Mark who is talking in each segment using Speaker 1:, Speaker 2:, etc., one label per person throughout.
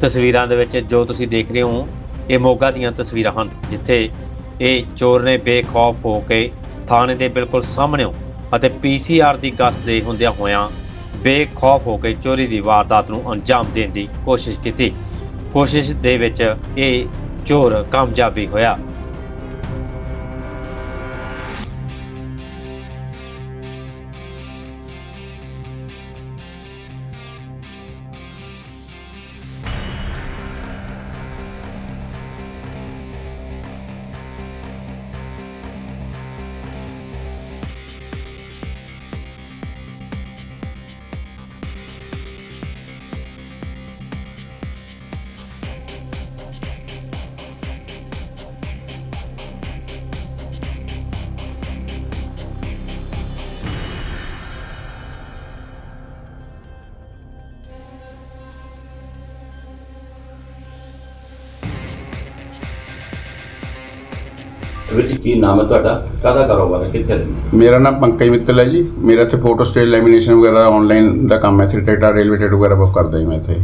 Speaker 1: ਤਸਵੀਰਾਂ ਦੇ ਵਿੱਚ ਜੋ ਤੁਸੀਂ ਦੇਖ ਰਹੇ ਹੋ, ਇਹ ਮੋਗਾ ਦੀਆਂ ਤਸਵੀਰਾਂ ਹਨ, ਜਿੱਥੇ ਇਹ ਚੋਰ ਨੇ ਬੇਖੌਫ ਹੋ ਕੇ ਥਾਣੇ ਦੇ ਬਿਲਕੁਲ ਸਾਹਮਣੇੋਂ ਅਤੇ ਪੀਸੀਆਰ ਦੀ ਗਸ਼ਤ ਦੇ ਹੁੰਦਿਆਂ ਹੋਇਆਂ ਬੇਖੌਫ ਹੋ ਕੇ ਚੋਰੀ ਦੀ ਵਾਰਦਾਤ ਨੂੰ ਅੰਜਾਮ ਦੇਣ ਦੀ ਕੋਸ਼ਿਸ਼ ਕੀਤੀ। ਕੋਸ਼ਿਸ਼ ਦੇ ਵਿੱਚ ਇਹ ਚੋਰ ਕਾਮਯਾਬੀ ਹੋਇਆ।
Speaker 2: ਵੀਰ ਜੀ ਕੀ ਨਾਮ ਹੈ ਤੁਹਾਡਾ? ਕਾਹਦਾ ਕਾਰੋਬਾਰ ਹੈ? ਕਿੱਥੇ ਰਹਿੰਦੇ
Speaker 3: ਮੇਰਾ ਨਾਮ ਪੰਕਜ ਮਿੱਤਲ ਹੈ ਜੀ। ਮੇਰਾ ਇੱਥੇ ਫੋਟੋ ਸਟੇਟ ਲੈਮੀਨੇਸ਼ਨ ਵਗੈਰਾ ਆਨਲਾਈਨ ਦਾ ਕੰਮ ਹੈ। ਟਿਕਟਾਂ ਰੇਲਵੇ ਟਿਕਟ ਵਗੈਰਾ ਬੁੱਕ ਕਰਦਾ ਜੀ ਮੈਂ ਇੱਥੇ।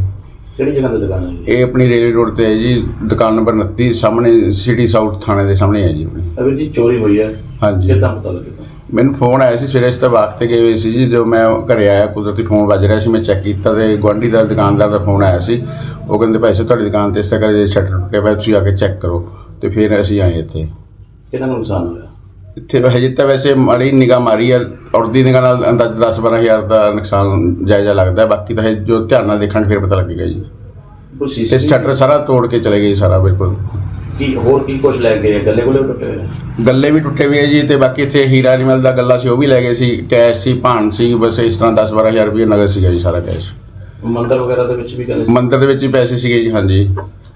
Speaker 2: ਕਿਹੜੀ ਜਗ੍ਹਾ ਤੇ ਦੁਕਾਨ ਹੈ ਜੀ?
Speaker 3: ਇਹ ਆਪਣੀ ਰੇਲਵੇ ਰੋਡ ਤੇ ਹੈ ਜੀ। ਦੁਕਾਨ ਨੰਬਰ 29 ਸਾਹਮਣੇ ਸਿਟੀ ਸਾਊਥ ਥਾਣੇ ਦੇ ਸਾਹਮਣੇ ਹੈ ਜੀ ਆਪਣੀ।
Speaker 2: ਵੀਰ ਜੀ ਚੋਰੀ ਹੋਈ ਹੈ।
Speaker 3: ਹਾਂਜੀ।
Speaker 2: ਕਿੱਦਾਂ ਪਤਾ ਲੱਗਿਆ
Speaker 3: ਮੈਨੂੰ ਫੋਨ ਆਇਆ ਸੀ ਸਵੇਰੇ ਇਸ ਤੇ ਵਾਕ ਤੇ ਗਏ ਹੋਏ ਸੀ ਜੀ। ਜਦੋਂ ਮੈਂ ਘਰੇ ਆਇਆ ਕੁਦਰਤੀ ਫੋਨ ਵੱਜ ਰਿਹਾ ਸੀ। ਮੈਂ ਚੈੱਕ ਕੀਤਾ ਤੇ ਗੁਆਂਢੀ ਦਾ ਦੁਕਾਨਦਾਰ ਦਾ ਫੋਨ ਆਇਆ ਸੀ। ਉਹ ਕਹਿੰਦੇ ਭਾਈ ਸਾਹਿਬ ਤੁਹਾਡੀ ਦੁਕਾਨ ਤੇ ਇਸ ਤਰ੍ਹਾਂ ਕਰਕੇ ਸ਼ਟਰ ਟੁੱਟਿਆ ਪਿਆ ਤੁਸੀਂ ਆ ਕੇ ਚੈੱਕ ਕਰੋ। ਤੇ ਫਿਰ ਅਸੀਂ ਆਏ ਇੱਥੇ।
Speaker 2: ਕਿੰਨਾ ਕੁ ਨੁਕਸਾਨ ਹੋਇਆ
Speaker 3: ਇੱਥੇ ਹਜੇ ਤਾਂ ਵੈਸੇ ਮਾੜੀ ਨਿਗਾਹ ਮਾਰੀ ਆ ਔਰਦੀ ਨਿਗਾਹ ਨਾਲ ਅੰਦਾਜ਼ 10 12000 ਦਾ ਨੁਕਸਾਨ ਜਾਇਜ਼ਾ ਲੱਗਦਾ ਹੈ। ਬਾਕੀ ਤਾਂ ਹਜੇ ਜੋ ਧਿਆਨ ਨਾਲ ਦੇਖਾਂਗੇ ਫਿਰ ਪਤਾ ਲੱਗੇਗਾ ਜੀ
Speaker 2: ਕੋਈ
Speaker 3: ਤੇ ਸਟਾਰਟਰ ਸਾਰਾ ਤੋੜ ਕੇ ਚਲੇ ਗਏ ਜੀ ਸਾਰਾ ਬਿਲਕੁਲ
Speaker 2: ਕੀ ਹੋਰ ਕੀ ਕੁਝ ਲੈ ਗਏ ਗੱਲੇ ਕੋਲੇ ਟੁੱਟੇ ਹੋਏ ਆ?
Speaker 3: ਗੱਲੇ ਵੀ ਟੁੱਟੇ ਹੋਏ ਜੀ ਤੇ ਬਾਕੀ ਇੱਥੇ ਹੀਰਾ ਨਿਮਲ ਦਾ ਗੱਲਾ ਸੀ ਉਹ ਵੀ ਲੈ ਗਏ ਸੀ ਕੈਸ਼ ਸੀ ਭਾਣ ਸੀ ਬਸ ਇਸ ਤਰ੍ਹਾਂ 10 12000 ਰੁਪਏ ਨਗਦ ਸੀਗਾ ਜੀ ਸਾਰਾ ਕੈਸ਼
Speaker 2: ਮੰਦਰ ਵਗੈਰਾ ਦੇ ਵਿੱਚ ਵੀ ਸੀ।
Speaker 3: ਮੰਦਰ ਦੇ ਵਿੱਚ ਹੀ ਪੈਸੇ ਸੀਗੇ ਜੀ ਹਾਂਜੀ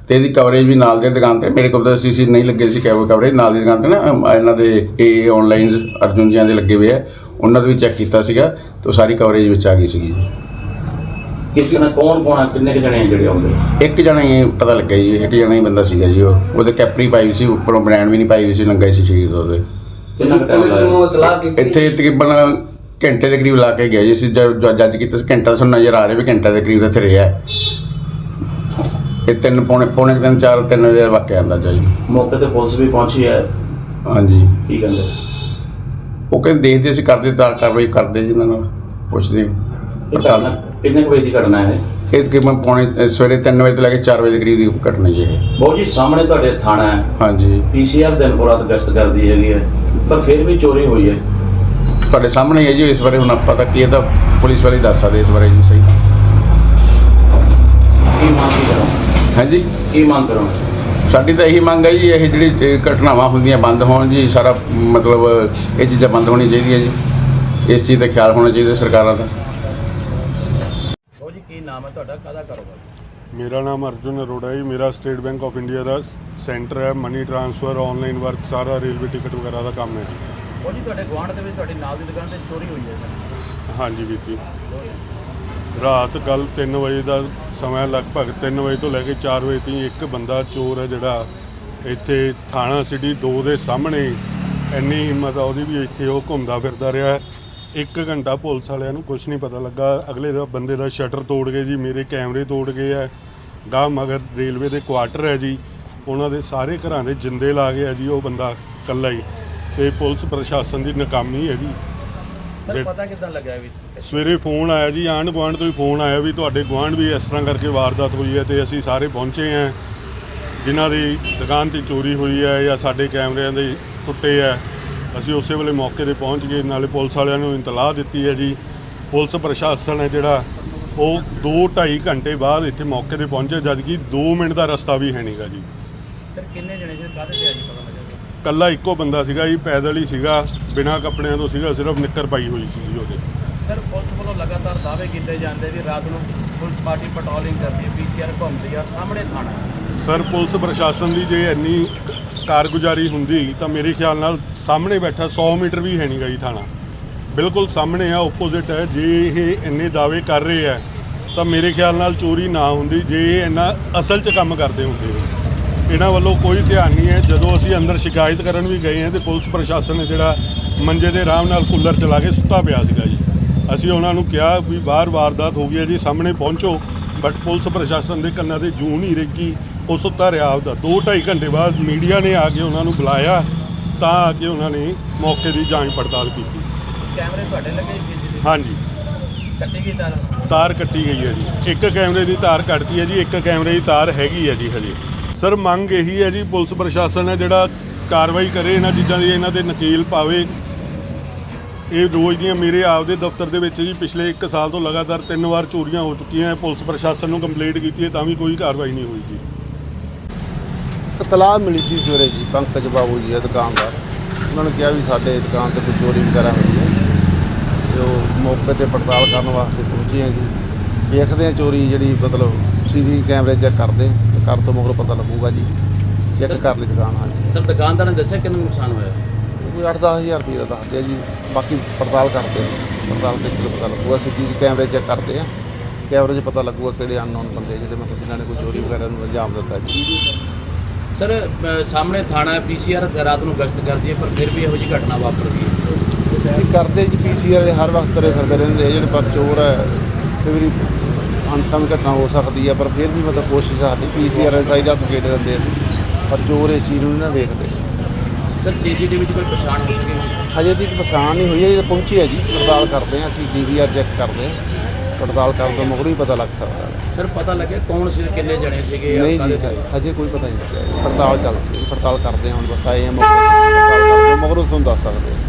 Speaker 3: ਤੇ ਇਹਦੀ ਕਵਰੇਜ ਵੀ ਨਾਲ ਦੀ ਦੁਕਾਨ ਤੇ ਮੇਰੇ ਕੋਲ ਤਾਂ ਸੀਸੀ ਨਹੀਂ ਲੱਗੇ ਸੀ ਕੈਬ ਕਵਰੇਜ ਨਾਲ ਦੀ ਦੁਕਾਨ ਤੇ ਨਾ ਅਮ, ਇਹਨਾਂ ਦੇ ਇਹ ਆਨਲਾਈਨ ਅਰਜੁਨ ਜੀਆਂ ਦੇ ਲੱਗੇ ਹੋਏ ਆ ਉਹਨਾਂ ਦਾ ਵੀ ਚੈੱਕ ਕੀਤਾ ਸੀਗਾ ਤੇ ਉਹ ਸਾਰੀ ਕਵਰੇਜ ਵਿੱਚ ਆ ਗਈ ਸੀਗੀ। ਜੀ
Speaker 2: ਕਿਸ ਤਰ੍ਹਾਂ ਕੌਣ ਕੌਣ ਆ ਕਿੰਨੇ ਕੁ ਜਣੇ ਆ ਜਿਹੜੇ ਆਉਂਦੇ?
Speaker 3: ਇੱਕ ਜਣਾ ਹੀ ਪਤਾ ਲੱਗਿਆ ਜੀ ਇੱਕ ਜਣਾ ਹੀ ਬੰਦਾ ਸੀਗਾ ਜੀ ਉਹ। ਉਹਦੇ ਕੈਪਰੀ ਪਾਈ ਹੋਈ ਸੀ ਉੱਪਰੋਂ ਬ੍ਰਾਂਡ ਵੀ ਨਹੀਂ ਪਾਈ ਹੋਈ ਸੀ ਨੰਗਾ ਹੀ ਸੀ ਸਰੀਰ ਦਾ ਉਹਦੇ।
Speaker 2: ਕਿੰਨਾ ਟਾਈਮ
Speaker 3: ਇੱਥੇ ਤਕਰੀਬਨ ਘੰਟੇ ਦੇ ਕਰੀਬ ਲਾ ਕੇ ਗਿਆ ਜੀ ਅਸੀਂ ਜੱਜ ਕੀਤਾ ਸੀ ਘੰਟਾ ਸਾਨੂੰ ਨਜ਼ਰ ਆ ਰਿਹਾ ਵੀ ਘੰਟੇ ਦੇ ਕਰੀਬ ਇੱਥੇ ਰਿਹਾ। ਹੈ। ਇਹ ਤਿੰਨ ਪੌਣੇ ਪੌਣੇ ਕੁ ਤਿੰਨ ਚਾਰ ਤਿੰਨ ਵਜੇ ਦਾ ਵਾਕਿਆ ਆਂਦਾ ਜੀ।
Speaker 2: ਮੌਕੇ ਤੇ ਪੁਲਿਸ ਵੀ ਪਹੁੰਚੀ ਹੈ।
Speaker 3: ਹਾਂਜੀ।
Speaker 2: ਕੀ ਕਹਿੰਦੇ
Speaker 3: ਉਹ ਕਹਿੰਦੇ ਦੇਖਦੇ ਅਸੀਂ ਕਰਦੇ ਤਾਂ ਕਾਰਵਾਈ ਕਰਦੇ ਜੀ ਇਹਨਾਂ ਨਾਲ ਪੁੱਛਦੇ
Speaker 2: ਇਹ
Speaker 3: ਪੜਤਾਲ
Speaker 2: ਘਟਨਾ ਕਿੰਨੇ ਕੁ ਵਜੇ ਦੀ ਘਟਨਾ ਹੈ
Speaker 3: ਇਹ? ਤਕਰੀਬਨ ਪੌਣੇ ਅ, ਸਵੇਰੇ 3 ਵਜੇ ਤੋਂ ਲੈ ਕੇ 4 ਵਜੇ ਦੇ ਕਰੀਬ ਦੀ ਘਟਨਾ ਜੀ ਇਹ।
Speaker 2: ਬਹੁਤ ਜੀ ਸਾਹਮਣੇ ਤੁਹਾਡੇ ਥਾਣਾ ਹੈ।
Speaker 3: ਹਾਂਜੀ।
Speaker 2: ਪੀਸੀਆਰ ਦਿਨ ਰਾਤ ਗਸ਼ਤ ਕਰਦੀ ਹੈਗੀ ਹੈ। ਪਰ ਫਿਰ ਵੀ ਚੋਰੀ ਹੋਈ ਹੈ।
Speaker 3: ਤੁਹਾਡੇ ਸਾਹਮਣੇ ਹੀ ਹੈ ਜੀ ਇਸ ਬਾਰੇ ਹੁਣ ਆਪਾਂ ਤਾਂ ਕੀ ਇਹ ਤਾਂ ਪੁਲਿਸ ਵਾਲੇ ਹੀ ਦੱਸ ਸਕਦੇ ਇਸ ਬਾਰੇ ਜੀ ਸਹੀ
Speaker 2: ਕੀ ਮੰਗ ਕੀ ਕਰੋ
Speaker 3: ਹਾਂਜੀ।
Speaker 2: ਕੀ ਮੰਗ ਕਰੋ
Speaker 3: ਸਾਡੀ ਤਾਂ ਇਹੀ ਮੰਗ ਹੈ ਜੀ ਇਹ ਜਿਹੜੀ ਇਹ ਘਟਨਾਵਾਂ ਹੁੰਦੀਆਂ ਬੰਦ ਹੋਣ ਜੀ ਸਾਰਾ ਮਤਲਬ ਇਹ ਚੀਜ਼ਾਂ ਬੰਦ ਹੋਣੀ ਚਾਹੀਦੀਆਂ ਜੀ। ਇਸ ਚੀਜ਼ ਦਾ ਖਿਆਲ ਹੋਣਾ ਚਾਹੀਦਾ ਸਰਕਾਰਾਂ ਦਾ।
Speaker 2: ਬਹੁਤ ਜੀ ਕੀ ਨਾਮ ਹੈ ਤੁਹਾਡਾ? ਕਾਹਦਾ ਕਾਰੋਬਾਰ?
Speaker 4: ਮੇਰਾ ਨਾਮ ਅਰਜੁਨ ਅਰੋੜਾ ਹੈ ਮੇਰਾ ਸਟੇਟ ਬੈਂਕ ਆਫ ਇੰਡੀਆ ਦਾ ਸੈਂਟਰ ਹੈ ਮਨੀ ਟ੍ਰਾਂਸਫਰ ਆਨਲਾਈਨ ਵਰਕ ਸਾਰਾ ਰੇਲਵੇ ਟਿਕਟ ਵਗੈਰਾ ਦਾ ਕੰਮ ਹੈ ਜੀ।
Speaker 2: ਉਹ ਜੀ ਤੁਹਾਡੇ ਗੁਆਂਢ ਦੇ ਵਿੱਚ ਤੁਹਾਡੀ ਨਾਲ ਦੀ ਦੁਕਾਨ ਤੇ ਚੋਰੀ ਹੋਈ ਹੈ
Speaker 4: ਹਾਂਜੀ ਵੀਰ ਜੀ। ਰਾਤ ਕੱਲ 3 ਵਜੇ ਦਾ ਸਮਾਂ ਲਗਭਗ 3 ਵਜੇ ਤੋਂ ਲੈ ਕੇ 4 ਵਜੇ ਤੱਕ ਇੱਕ ਬੰਦਾ ਚੋਰ ਹੈ ਜਿਹੜਾ ਇੱਥੇ ਥਾਣਾ ਸਿਟੀ 2 ਦੇ ਸਾਹਮਣੇ ਇੰਨੀ ਹਿੰਮਤ ਆ ਉਹਦੀ ਵੀ ਇੱਥੇ ਉਹ ਘੁੰਮਦਾ ਫਿਰਦਾ ਰਿਹਾ। ਇੱਕ ਘੰਟਾ ਪੁਲਿਸ ਵਾਲਿਆਂ ਨੂੰ ਕੁਝ ਨਹੀਂ ਪਤਾ ਲੱਗਾ। ਅਗਲੇ ਦਾ ਬੰਦੇ ਦਾ ਸ਼ਟਰ ਤੋੜ ਗਏ ਜੀ, ਮੇਰੇ ਕੈਮਰੇ ਤੋੜ ਗਏ ਆ। ਗਾਹ ਮਗਰ ਰੇਲਵੇ ਦੇ ਕੁਆਟਰ ਹੈ ਜੀ। ਉਹਨਾਂ ਦੇ ਸਾਰੇ ਘਰਾਂ ਦੇ ਜਿੰਦੇ ਲਾ ਗਏ ਗਿਆ ਜੀ, ਉਹ ਬੰਦਾ ਇਕੱਲਾ ਹੀ। ਤੇ ਪੁਲਿਸ ਪ੍ਰਸ਼ਾਸਨ ਦੀ ਨਾਕਾਮੀ ਹੈ ਜੀ।
Speaker 2: ਸਰ, ਪਤਾ ਕਿੱਦਾਂ ਲੱਗਿਆ ਵੀ?
Speaker 4: ਸਵੇਰੇ ਫੋਨ ਆਇਆ ਜੀ ਆਂਢ ਗੁਆਂਢ ਤੋਂ ਹੀ ਫੋਨ ਆਇਆ ਵੀ ਤੁਹਾਡੇ ਗੁਆਂਢ ਵੀ ਇਸ ਤਰ੍ਹਾਂ ਕਰਕੇ ਵਾਰਦਾਤ ਹੋਈ ਹੈ ਤੇ ਅਸੀਂ ਸਾਰੇ ਪਹੁੰਚੇ ਹਾਂ। ਜਿਨ੍ਹਾਂ ਦੀ ਦੁਕਾਨ ਤੇ ਚੋਰੀ ਹੋਈ ਹੈ ਜਾਂ ਸਾਡੇ ਕੈਮਰਿਆਂ ਦੇ ਟੁੱਟੇ ਹੈ ਅਸੀਂ ਉਸੇ ਵੇਲੇ ਮੌਕੇ ਤੇ ਪਹੁੰਚ ਗਏ। ਨਾਲੇ ਪੁਲਿਸ ਵਾਲਿਆਂ ਨੂੰ ਇਤਲਾਹ ਦਿੱਤੀ ਹੈ ਜੀ। ਪੁਲਿਸ ਪ੍ਰਸ਼ਾਸਨ ਹੈ ਜਿਹੜਾ ਉਹ 2.5 ਘੰਟੇ ਬਾਅਦ ਇੱਥੇ ਮੌਕੇ ਤੇ ਪਹੁੰਚੇ ਜਦ ਕਿ 2 ਮਿੰਟ ਦਾ ਰਸਤਾ ਵੀ ਹੈ ਨਹੀਂਗਾ ਜੀ।
Speaker 2: ਸਰ ਕਿੰਨੇ ਜਣੇ ਸੀ? ਕਾਹਦੇ ਤੇ ਆ ਜੀ ਪਤਾ ਲੱਗਿਆ?
Speaker 4: ਕੱਲਾ ਇੱਕੋ ਬੰਦਾ ਸੀਗਾ ਜੀ ਪੈਦਲ ਹੀ ਸੀਗਾ। ਬਿਨਾਂ ਕੱਪੜਿਆਂ ਤੋਂ ਸੀਗਾ ਸਿਰਫ ਨਿੱਕਰ ਪਾਈ ਹੋਈ ਸੀ ਜੀ ਉਹਦੇ।
Speaker 5: ਸਰ, ਪੁਲਿਸ ਵੱਲੋਂ ਲਗਾਤਾਰ ਦਾਅਵੇ ਕੀਤੇ ਜਾਂਦੇ ਵੀ ਰਾਤ ਨੂੰ ਪੁਲਿਸ ਪਾਰਟੀ ਪੈਟਰੋਲਿੰਗ ਕਰਦੀ ਹੈ ਪੀਸੀਆਰ ਘੁੰਮਦੀ ਆ ਸਾਹਮਣੇ ਥਾਣਾ
Speaker 4: ਸਰ, ਪੁਲਿਸ ਪ੍ਰਸ਼ਾਸਨ ਦੀ ਜੇ ਇੰਨੀ ਕਾਰਗੁਜ਼ਾਰੀ ਹੁੰਦੀ ਤਾਂ ਮੇਰੇ ਖਿਆਲ ਨਾਲ ਸਾਹਮਣੇ ਬੈਠਾ 100 ਮੀਟਰ ਵੀ ਹੈ ਨਹੀਂ ਗਈ ਥਾਣਾ। ਬਿਲਕੁਲ ਸਾਹਮਣੇ ਆ ਆਪੋਜ਼ਿਟ ਹੈ। ਜੇ ਇਹ ਇੰਨੇ ਦਾਅਵੇ ਕਰ ਰਹੇ ਆ, ਤਾਂ ਮੇਰੇ ਖਿਆਲ ਨਾਲ ਚੋਰੀ ਨਾ ਹੁੰਦੀ, ਜੇ ਇਹ ਇੰਨਾ ਅਸਲ 'ਚ ਕੰਮ ਕਰਦੇ ਹੁੰਦੇ ਇਹਨਾਂ ਵੱਲੋਂ ਕੋਈ ਧਿਆਨ ਨਹੀਂ ਹੈ। ਜਦੋਂ ਅਸੀਂ ਅੰਦਰ ਸ਼ਿਕਾਇਤ ਕਰਨ ਵੀ ਗਏ ਹਾਂ ਤੇ ਪੁਲਿਸ ਪ੍ਰਸ਼ਾਸਨ ਨੇ ਜਿਹੜਾ ਮੰਜੇ ਦੇ ਆਰਾਮ ਨਾਲ ਕੂਲਰ ਚਲਾ ਕੇ ਸੁੱਤਾ ਪਿਆ ਸੀਗਾ ਜੀ। ਅਸੀਂ ਉਹਨਾਂ ਨੂੰ ਕਿਹਾ ਵੀ ਬਾਹਰ ਵਾਰਦਾਤ ਹੋ ਗਈ ਹੈ ਜੀ ਸਾਹਮਣੇ ਪਹੁੰਚੋ। ਬਟ ਪੁਲਿਸ ਪ੍ਰਸ਼ਾਸਨ ਦੇ ਕੰਨਾਂ ਤੇ ਜੂੰ ਨਹੀਂ ਰੇਗੀ ਉਹ ਸੁੱਤਾ ਰਿਹਾ ਆਪਦਾ। 2.5 ਘੰਟੇ ਬਾਅਦ ਮੀਡੀਆ ਨੇ ਆ ਕੇ ਉਹਨਾਂ ਨੂੰ ਬੁਲਾਇਆ ਤਾਂ ਆ ਕੇ ਉਹਨਾਂ ਨੇ ਮੌਕੇ ਦੀ ਜਾਂਚ ਪੜਤਾਲ ਕੀਤੀ।
Speaker 5: ਕੈਮਰੇ ਤੁਹਾਡੇ ਲੱਗੇ ਸੀ
Speaker 4: ਹਾਂਜੀ।
Speaker 5: ਕੱਟੀ ਗਈ ਤਾਰ?
Speaker 4: ਤਾਰ ਕੱਟੀ ਗਈ ਹੈ ਜੀ। ਇੱਕ ਕੈਮਰੇ ਦੀ ਤਾਰ ਕੱਟਤੀ ਹੈ ਜੀ ਇੱਕ ਕੈਮਰੇ ਦੀ ਤਾਰ ਹੈਗੀ ਹੈ ਜੀ ਹਜੇ। ਸਰ ਮੰਗ ਇਹੀ ਹੈ ਜੀ ਪੁਲਿਸ ਪ੍ਰਸ਼ਾਸਨ ਹੈ ਜਿਹੜਾ ਕਾਰਵਾਈ ਕਰੇ ਇਹਨਾਂ ਚੀਜ਼ਾਂ ਦੀ ਇਹਨਾਂ ਦੇ ਨਕੀਲ ਪਾਵੇ। ਇਹ ਰੋਜ਼ ਦੀਆਂ ਮੇਰੇ ਆਪਦੇ ਦਫ਼ਤਰ ਦੇ ਵਿੱਚ ਜੀ ਪਿਛਲੇ 1 ਸਾਲ ਤੋਂ ਲਗਾਤਾਰ ਤਿੰਨ ਵਾਰ ਚੋਰੀਆਂ ਹੋ ਚੁੱਕੀਆਂ ਹੈ ਪੁਲਿਸ ਪ੍ਰਸ਼ਾਸਨ ਨੂੰ ਕੰਪਲੇਂਟ ਕੀਤੀ ਹੈ ਤਾਂ ਵੀ ਕੋਈ ਕਾਰਵਾਈ ਨਹੀਂ ਹੋਈ ਜੀ।
Speaker 6: ਇੱਕ ਤਲਾਹ ਮਿਲੀ ਸੀ ਸਵੇਰੇ ਜੀ ਪੰਕਜ ਬਾਬੂ ਜੀ ਹੈ ਦੁਕਾਨਦਾਰ। ਉਹਨਾਂ ਨੇ ਕਿਹਾ ਵੀ ਸਾਡੇ ਦੁਕਾਨ ਤੇ ਕੋਈ ਚੋਰੀ ਵਗੈਰਾ ਹੋਈ ਹੈ। ਤੇ ਉਹ ਮੌਕੇ ਤੇ ਪੜਤਾਲ ਕਰਨ ਵਾਸਤੇ ਪਹੁੰਚੇ ਹਾਂ ਜੀ। ਵੇਖਦੇ ਹਾਂ ਚੋਰੀ ਜਿਹੜੀ ਮਤਲਬ ਸੀਸੀ ਕੈਮਰੇ ਚੈੱਕ ਕਰਦੇ ਤੇ ਕਰ ਤੋਂ ਮਗਰੋਂ ਪਤਾ ਲੱਗੂਗਾ ਜੀ। ਚੈੱਕ ਕਰ ਲਈ ਦੁਕਾਨ ਹਾਂਜੀ।
Speaker 5: ਸਰ ਦੁਕਾਨਦਾਰ ਨੇ ਦੱਸਿਆ ਕਿੰਨਾ ਨੁਕਸਾਨ ਹੋਇਆ?
Speaker 6: ਕੋਈ 8-10000 ਰੁਪਏ ਦਾ ਦੱਸਦੇ ਆ ਜੀ ਬਾਕੀ ਪੜਤਾਲ ਕਰਦੇ ਆ। ਪੜਤਾਲ ਕਰਕੇ ਪਤਾ ਲੱਗੂਗਾ ਸੀਸੀ ਕੈਮਰੇ ਚੈੱਕ ਕਰਦੇ ਆ। ਕੈਮਰੇ 'ਚ ਪਤਾ ਲੱਗੂਗਾ ਕਿਹੜੇ ਅਨਨੋਨ ਬੰਦੇ ਜਿਹੜੇ ਮਤਲਬ ਜਿਨ੍ਹਾਂ ਨੇ ਕੋਈ ਚੋਰੀ ਵਗੈਰਾ ਨੂੰ ਅੰਜਾਮ ਦਿੱਤਾ ਜੀ।
Speaker 5: ਸਰ ਅ, ਸਾਹਮਣੇ ਥਾਣਾ ਪੀਸੀਆਰ ਰਾਤ ਨੂੰ ਗਸ਼ਤ ਕਰਦੀ ਹੈ ਪਰ ਫਿਰ ਵੀ ਇਹੋ ਜਿਹੀ ਘਟਨਾ ਵਾਪਰ ਗਈ ਹੈ।
Speaker 6: ਵੀ ਕਰਦੇ ਜੀ ਪੀਸੀਆਰ ਹਰ ਵਕਤ ਤੁਰੇ ਫਿਰਦੇ ਰਹਿੰਦੇ ਆ ਜਿਹੜੇ ਪਰ ਚੋਰ ਹੈ ਕਈ ਵਾਰੀ ਅਨਸਕਾਮੀ ਘਟਨਾ ਹੋ ਸਕਦੀ ਹੈ ਪਰ ਫਿਰ ਵੀ ਮਤਲਬ ਕੋਸ਼ਿਸ਼ ਸਾਡੀ ਪੀਸੀਆਰ ਦੇ ਸਾਈਡ ਹੱਥ ਫੇਟ ਦਿੰਦੇ ਆ। ਪਰ ਚੋਰ ਇਸ ਚੀਜ਼ ਨੂੰ ਨਹੀਂ ਨਾ ਵੇਖਦੇ।
Speaker 5: ਸਰ ਸੀਸੀਟੀਵੀ 'ਚ ਕੋਈ ਪਛਾਣ ਹੋਈ ਸੀ
Speaker 6: ਹਜੇ ਤੱਕ ਪਛਾਣ ਨਹੀਂ ਹੋਈ ਹੈ ਜੇ ਪਹੁੰਚੀ ਹੈ ਜੀ ਪੜਤਾਲ ਕਰਦੇ ਆ ਅਸੀਂ ਡੀਵੀਆਰ ਚੈੱਕ ਕਰਦੇ ਆ ਪੜਤਾਲ ਕਰਨ ਤੋਂ ਮਗਰੋਂ ਹੀ ਪਤਾ ਲੱਗ ਸਕਦਾ ਹੈ।
Speaker 5: ਸਰ ਪਤਾ ਲੱਗਿਆ ਕੌਣ ਸੀ ਕਿੰਨੇ ਜਣੇ ਸੀਗੇ ਜਾਂ
Speaker 6: ਨਹੀਂ
Speaker 5: ਕਾਹਦੇ
Speaker 6: ਜੀ
Speaker 5: ਤੇ?
Speaker 6: ਹਜੇ ਕੋਈ ਪਤਾ ਨਹੀਂ ਲੱਗਿਆ ਜੀ। ਪੜਤਾਲ ਚੱਲਦੀ ਹੈ ਪੜਤਾਲ ਕਰਦੇ ਹਾਂ ਹੁਣ ਬਸ ਆਏ ਆ ਮੌਕੇ ਤੇ, ਪੜਤਾਲ ਕਰਦੇ ਹਾਂ, ਮਗਰੋਂ ਤੁਹਾਨੂੰ ਦੱਸ ਸਕਦੇ ਹਾਂ